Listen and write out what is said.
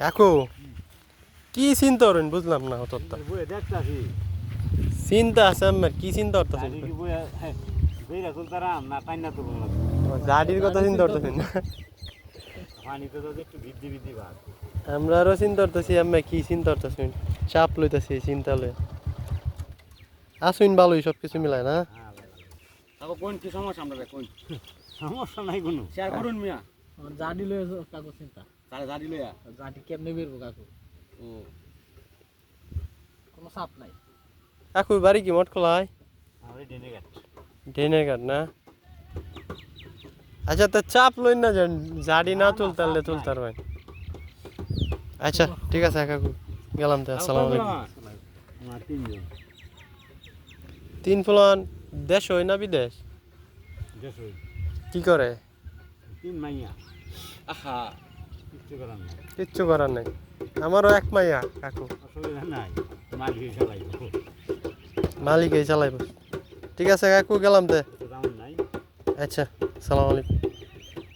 কাকু কি চিন্তা করেন? বুঝলাম না অতটা চিন্তা আছে আমার কি চিন্তা করতেছেন? গাড়ির কথা চিন্তা করতেছেন? না আমরা আরও চিন্তা করতেছি আমি কি চিন্তা করতেছি চাপ লইতেছি চিন্তা লই আসুন ভালোই সব কিছু মিলায় না? হ্যাঁ তারপর কোন কি সমস্যা আমরা কোন? সমস্যা নাই কোনো। শেয়ার করুন মিয়া। আমার জাডি লয়ে কাকু চিন্তা। তাহলে জাডি কেমনে বেরবো কাকু? ও। কোনো চাপ নাই। কাকু বাড়ি কি মট খোলায় না? আচ্ছা তো চাপ লই না যান জাডি না তুলতে পারলে তুলতে পারবেন। আচ্ছা ঠিক আছে কাকু। গেলাম তো আসসালামু আলাইকুম। তিন ফুলন দেশ হই না বিদেশ? কি করে? তিন মাইয়া। আহা কিচ্ছু করার নাই। কিচ্ছু করার নাই। আমারও এক মাইয়া কাকু। অসুবিধা নাই। মালিক চালাইব। ঠিক আছে কাকু গেলাম তে আচ্ছা সালাম আলাইকুম।